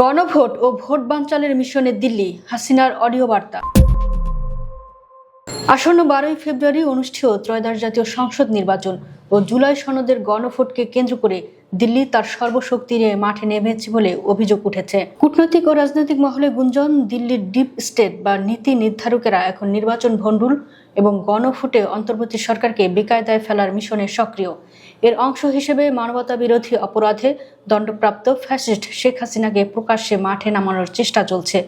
গণভোট ও ভোট বাঞ্চালের মিশনে দিল্লি, হাসিনার অডিও বার্তা। আসন্ন বারোই ফেব্রুয়ারি অনুষ্ঠেয় ত্রয়োদশ জাতীয় সংসদ নির্বাচন ও জুলাই সনদের গণভোটকে কেন্দ্র করে দিল্লি তার সর্বশক্তি নিয়ে মাঠে নেমেছে বলে অভিযোগ উঠেছে। কূটনৈতিক ও রাজনৈতিক মহলে গুঞ্জন, দিল্লির ডিপ স্টেট বা নীতি নির্ধারকেরা এখন নির্বাচন ভণ্ডুল এবং গণফুটে অন্তর্বর্তী সরকারকে বেকায়দায় ফেলার মিশনে সক্রিয়। এর অংশ হিসেবে মানবতা বিরোধী অপরাধে দণ্ডপ্রাপ্ত ফ্যাসিস্ট শেখ হাসিনাকে প্রকাশ্যে মাঠে নামানোর চেষ্টা চলছে।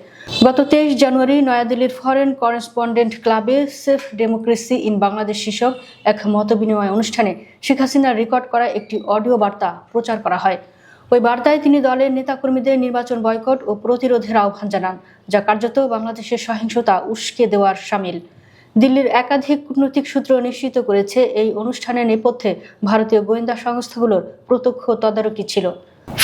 গত তেইশ জানুয়ারি নয়াদিল্লির ফরেন করেসপন্ডেন্ট ক্লাবে সেফ ডেমোক্রেসি ইন বাংলাদেশ শীর্ষক এক মতবিনিময় অনুষ্ঠানে শেখ হাসিনার রেকর্ড করা একটি অডিও বার্তা প্রচার করা হয়। ওই বার্তায় তিনি দলের নেতাকর্মীদের নির্বাচন বয়কট ও প্রতিরোধের আহ্বান জানান, যা কার্যত বাংলাদেশের সহিংসতা উস্কে দেওয়ার সামিল। দিল্লির একাধিক কূটনৈতিক সূত্র নিশ্চিত করেছে, এই অনুষ্ঠানের নেপথ্যে ভারতীয় গোয়েন্দা সংস্থাগুলোর প্রত্যক্ষ তদারকি ছিল।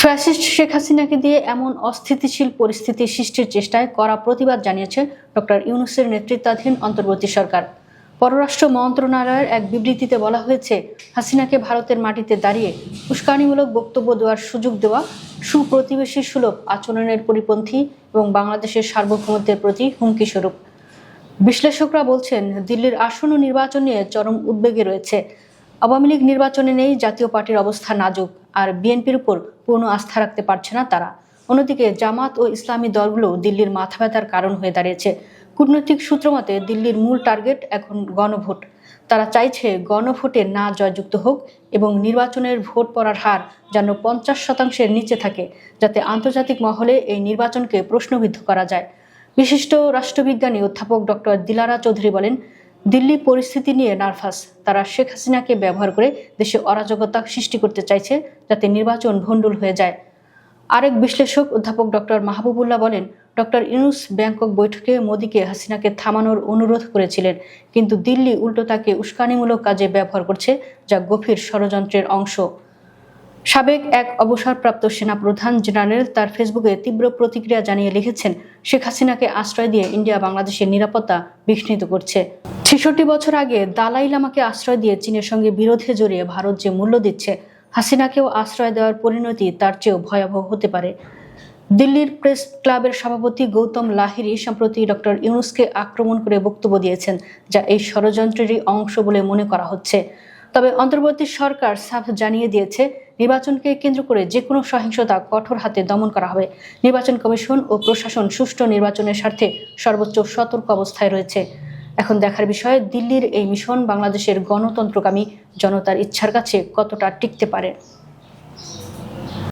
ফ্যাসিস্ট শেখ হাসিনাকে দিয়ে এমন অস্থিতিশীল পরিস্থিতি সৃষ্টির চেষ্টায় করা প্রতিবাদ জানিয়েছে ডক্টর ইউনুসের নেতৃত্বাধীন অন্তর্বর্তী সরকার। পররাষ্ট্র মন্ত্রণালয়ের এক বিবৃতিতে বলা হয়েছে, হাসিনাকে ভারতের মাটিতে দাঁড়িয়ে উস্কানিমূলক বক্তব্য দেওয়ার সুযোগ দেওয়া সুপ্রতিবেশী সুলভ আচরণের পরিপন্থী এবং বাংলাদেশের সার্বভৌমত্বের প্রতি হুমকি স্বরূপ। বিশ্লেষকরা বলছেন, দিল্লির আসন্ন নির্বাচন নিয়ে চরম উদ্বেগে রয়েছে। আওয়ামী লীগ নির্বাচনে নেই, জাতীয় পার্টির অবস্থা নাজুক, আর বিএনপির উপর পূর্ণ আস্থা রাখতে পারছে না তারা। অন্যদিকে জামাত ও ইসলামী দলগুলো দিল্লির মাথা ব্যথার কারণ হয়ে দাঁড়িয়েছে। কূটনৈতিক সূত্র মতে, দিল্লির মূল টার্গেট এখন গণভোট। তারা চাইছে গণভোটে না জয়যুক্ত হোক এবং নির্বাচনের ভোট পড়ার হার যেন পঞ্চাশ শতাংশের নিচে থাকে, যাতে আন্তর্জাতিক মহলে এই নির্বাচনকে প্রশ্নবিদ্ধ করা যায়। বিশিষ্ট রাষ্ট্রবিজ্ঞানী অধ্যাপক ডক্টর দিলারা চৌধুরী বলেন, দিল্লি পরিস্থিতি নিয়ে নার্ভাস। তারা শেখ হাসিনাকে ব্যবহার করে দেশে অরাজকতা সৃষ্টি করতে চাইছে যাতে নির্বাচন ভণ্ডুল হয়ে যায়। আরেক বিশ্লেষক অধ্যাপক ডক্টর মাহবুবুল্লাহ বলেন, ডক্টর ইউনুস ব্যাংকক বৈঠকে মোদীকে হাসিনাকে থামানোর অনুরোধ করেছিলেন, কিন্তু দিল্লি উল্টো তাকে উস্কানিমূলক কাজে ব্যবহার করছে, যা গভীর ষড়যন্ত্রের অংশ। সাবেক এক অবসরপ্রাপ্ত সেনাপ্রধান জেনারেল তার ফেসবুকে তীব্র প্রতিক্রিয়া জানিয়ে লিখেছেন, শেখ হাসিনাকে আশ্রয় দিয়ে ইন্ডিয়া বাংলাদেশের নিরাপত্তা বিঘ্নিত করছে। ছেষট্টি বছর আগে দালাই লামাকে আশ্রয় দিয়ে চীনের সঙ্গে বিরোধে জড়িয়ে ভারত যে মূল্য দিচ্ছে হাসিনাকেও আশ্রয় দেওয়ার পরিণতি তার চেয়েও ভয়াবহ হতে পারে। দিল্লির প্রেস ক্লাবের সভাপতি গৌতম লাহিরি সম্প্রতি ডক্টর ইউনুসকে আক্রমণ করে বক্তব্য দিয়েছেন, যা এই ষড়যন্ত্রেরই অংশ বলে মনে করা হচ্ছে। তবে অন্তর্বর্তী সরকার সাফ জানিয়ে দিয়েছে, নির্বাচনকে কেন্দ্র করে যে কোনো সহিংসতা কঠোর হাতে দমন করা হবে। নির্বাচন কমিশন ও প্রশাসন সুষ্ঠু নির্বাচনের স্বার্থে সর্বোচ্চ সতর্ক অবস্থায় রয়েছে। এখন দেখার বিষয় দিল্লির এই মিশন বাংলাদেশের গণতন্ত্রকামী জনতার ইচ্ছার কাছে কতটা টিকতে পারে?